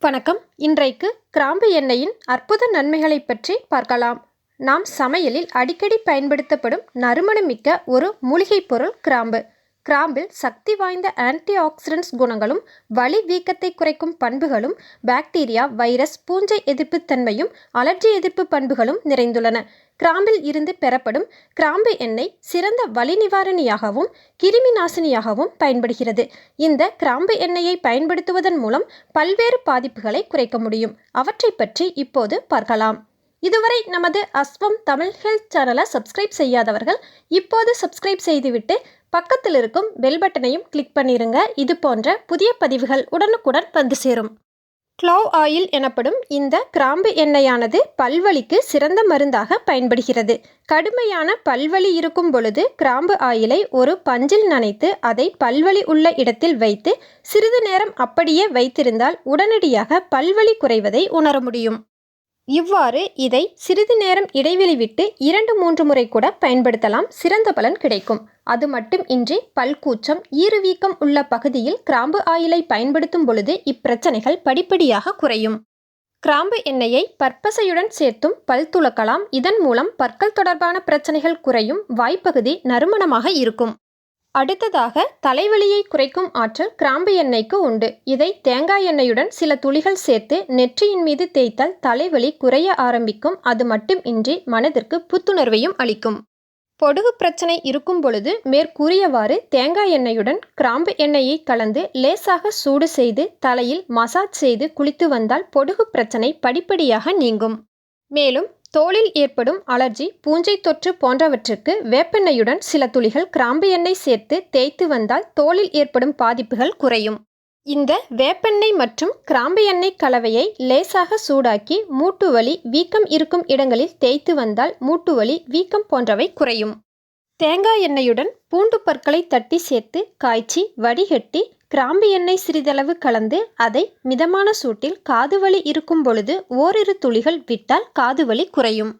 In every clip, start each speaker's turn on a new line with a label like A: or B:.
A: வணக்கம். இன்றைக்கு கிராம்பு எண்ணெயின் அற்புத நன்மைகளை பற்றி பார்க்கலாம். நாம் சமையலில் அடிக்கடி பயன்படுத்தப்படும் நறுமணமிக்க ஒரு மூலிகைப் பொருள் கிராம்பு. கிராம்பில் சக்தி வாய்ந்த ஆன்டி ஆக்சிடென்ட்ஸ் குணங்களும் வலி வீக்கத்தை குறைக்கும் பண்புகளும் பாக்டீரியா வைரஸ் பூஞ்சை எதிர்ப்பு தன்மையும் அலர்ஜி எதிர்ப்பு பண்புகளும் நிறைந்துள்ளன. கிராம்பில் இருந்து பெறப்படும் கிராம்பு எண்ணெய் சிறந்த வலி நிவாரணியாகவும் கிருமி நாசினியாகவும் பயன்படுகிறது. இந்த கிராம்பு எண்ணெயை பயன்படுத்துவதன் மூலம் பல்வேறு பாதிப்புகளை குறைக்க முடியும். அவற்றை பற்றி இப்போது பார்க்கலாம். இதுவரை நமது அஸ்வம் தமிழ் ஹெல்த் சேனலை சப்ஸ்கிரைப் செய்யாதவர்கள் இப்போது சப்ஸ்கிரைப் செய்துவிட்டு பக்கத்தில் இருக்கும் பெல் பட்டனையும் கிளிக் பண்ணிருங்க. இது போன்ற புதிய பதிவுகள் உடனுக்குடன் வந்து சேரும். க்ளோவ் ஆயில் எனப்படும் இந்த கிராம்பு எண்ணெயானது பல்வலிக்கு சிறந்த மருந்தாக பயன்படுகிறது. கடுமையான பல்வலி இருக்கும் பொழுது கிராம்பு ஆயிலை ஒரு பஞ்சில் நனைத்து அதை பல்வலி உள்ள இடத்தில் வைத்து சிறிது நேரம் அப்படியே வைத்திருந்தால் உடனடியாக பல்வலி குறைவதை உணர முடியும். இவ்வாறு இதை சிறிது நேரம் இடைவெளி விட்டு இரண்டு மூன்று முறை கூட பயன்படுத்தலாம். சிறந்த பலன் கிடைக்கும். அது மட்டும் இன்றி பல்கூச்சம் ஈறுவீக்கம் உள்ள பகுதியில் கிராம்பு ஆயிலை பயன்படுத்தும் பொழுது இப்பிரச்சனைகள் படிப்படியாக குறையும். கிராம்பு எண்ணெயை பற்பசையுடன் சேர்த்தும் பல் துளக்கலாம். இதன் மூலம் பற்கள் தொடர்பான பிரச்சனைகள் குறையும். வாய்ப்பகுதி நறுமணமாக இருக்கும். அடுத்ததாக தலைவலியை குறைக்கும் ஆற்றல் கிராம்பு எண்ணெய்க்கு உண்டு. இதை தேங்காய் எண்ணெயுடன் சில துளிகள் சேர்த்து நெற்றியின் மீது தேய்த்தால் தலைவலி குறைய ஆரம்பிக்கும். அது மட்டும் இன்றி மனதிற்கு புத்துணர்வையும் அளிக்கும். பொடுகு பிரச்சனை இருக்கும் பொழுது மேற்கூறியவாறு தேங்காய் எண்ணெயுடன் கிராம்பு எண்ணெயை கலந்து லேசாக சூடு செய்து தலையில் மசாஜ் செய்து குளித்து வந்தால் பொடுகு பிரச்சனை படிப்படியாக நீங்கும். மேலும் தோலில் ஏற்படும் அலர்ஜி பூஞ்சை தொற்று போன்றவற்றுக்கு வேப்பெண்ணெயுடன் சில துளிகள் கிராம்பு எண்ணெய் சேர்த்து தேய்த்து வந்தால் தோலில் ஏற்படும் பாதிப்புகள் குறையும். இந்த வேப்பெண்ணெய் மற்றும் கிராம்பு எண்ணெய் கலவையை லேசாக சூடாக்கி மூட்டு வலி வீக்கம் இருக்கும் இடங்களில் தேய்த்து வந்தால் மூட்டு வலி வீக்கம் போன்றவை குறையும். தேங்காய் எண்ணெயுடன் பூண்டு பற்களை தட்டி சேர்த்து காய்ச்சி வடிகட்டி கிராம்பு எண்ணெய் சிறிதளவு கலந்து அதை மிதமான சூட்டில் காதுவலி இருக்கும் பொழுது ஓரிரு துளிகள் விட்டால் காதுவலி குறையும்.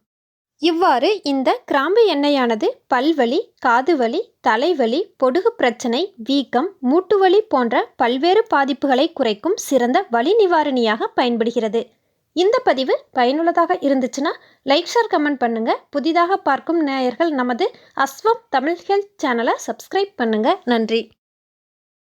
A: இவ்வாறு இந்த கிராம்பு எண்ணெயானது பல்வலி காதுவலி தலைவலி பொடுகு பிரச்சனை வீக்கம் மூட்டுவலி போன்ற பல்வேறு பாதிப்புகளை குறைக்கும் சிறந்த வலி நிவாரணியாக பயன்படுகிறது. இந்த பதிவு பயனுள்ளதாக இருந்துச்சுன்னா லைக் ஷேர் கமெண்ட் பண்ணுங்க. புதிதாக பார்க்கும் நேயர்கள் நமது அஸ்வம் தமிழ் ஹெல்த் சேனலை சப்ஸ்கிரைப் பண்ணுங்க. நன்றி.